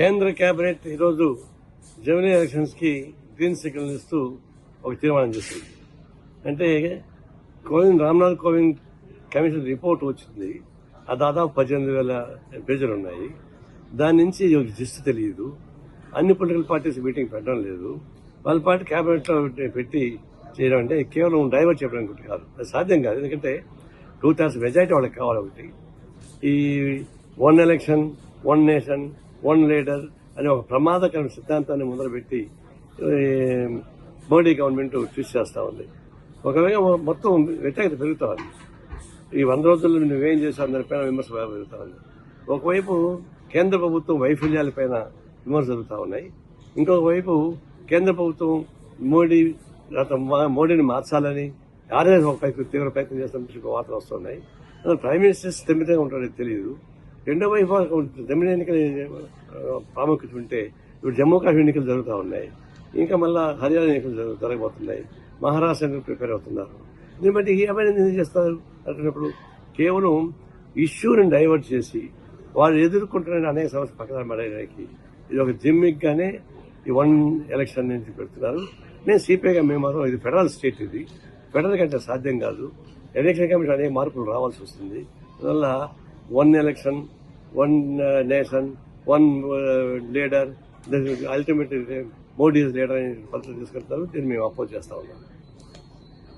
కేంద్ర కేబినెట్ ఈరోజు జమినీ ఎలక్షన్స్కి గ్రీన్ సిగ్నల్ ఇస్తూ ఒక తీర్మానం చేసింది. అంటే కోవింద్ రామ్నాథ్ కోవింద్ కమిషన్ రిపోర్ట్ వచ్చింది. ఆ దాదాపు పద్దెనిమిది వేల పేజీలు ఉన్నాయి. దాని నుంచి ఒక జిస్ట్ తెలియదు. అన్ని పొలిటికల్ పార్టీస్ మీటింగ్ పెట్టడం లేదు. వాళ్ళ పార్టీ క్యాబినెట్లో పెట్టి చేయడం అంటే కేవలం డైవర్ట్ చెప్పడం ఒకటి కాదు. అది సాధ్యం కాదు. ఎందుకంటే టూ థౌసండ్ మెజారిటీ వాళ్ళకి కావాలి ఒకటి. ఈ one election one nation one leader అనే ఒక ప్రమాదకరమైన సిద్ధాంతాన్ని మొదలుపెట్టి మోడీ గవర్నమెంట్ చూసి చేస్తూ ఉంది. ఒకవేళ మొత్తం వ్యతిరేకత పెరుగుతూ ఉంది. ఈ వంద రోజుల్లో నువ్వేం చేశావు దానిపైన విమర్శ పెరుగుతా ఉంది. ఒకవైపు కేంద్ర ప్రభుత్వం వైఫల్యాలపైన విమర్శ జరుగుతూ ఉన్నాయి. ఇంకొక వైపు కేంద్ర ప్రభుత్వం మోడీ మోడీని మార్చాలని ఆర్ఎస్ ఒక తీవ్ర ప్రయత్నం చేస్తున్న వార్తలు వస్తున్నాయి. ప్రైమ్ మినిస్టర్ స్థిమితంగా ఉంటాడో తెలియదు. రెండో వైపు జమిని ఎన్నికల ప్రాముఖ్యత ఉంటే ఇప్పుడు జమ్మూ కాశ్మీర్ ఎన్నికలు జరుగుతూ ఉన్నాయి. ఇంకా మళ్ళీ హర్యానా ఎన్నికలు జరగబోతున్నాయి. మహారాష్ట్ర ఎన్నికలు ప్రిపేర్ అవుతున్నారు. దీన్ని బట్టి ఏమైనా ఏం చేస్తారు? అంటున్నప్పుడు కేవలం ఇష్యూని డైవర్ట్ చేసి వాళ్ళు ఎదుర్కొంటున్న అనేక సమస్య పక్కన పడేయడానికి ఇది ఒక జిమ్మిక్గానే ఈ వన్ ఎలక్షన్ నుంచి పెడుతున్నారు. నేను సిపిఐగా మేము మాత్రం ఇది ఫెడరల్ స్టేట్ ఇది. ఫెడరల్ కంటే సాధ్యం కాదు. ఎలక్షన్ కమిషన్ అనేక మార్పులు రావాల్సి వస్తుంది. అందువల్ల one election one nation one leader ultimate Modi leader అనే పద్ధతి తీసుకెళ్తారు దీన్ని మేము అపోజ్ చేస్తా ఉన్నాం.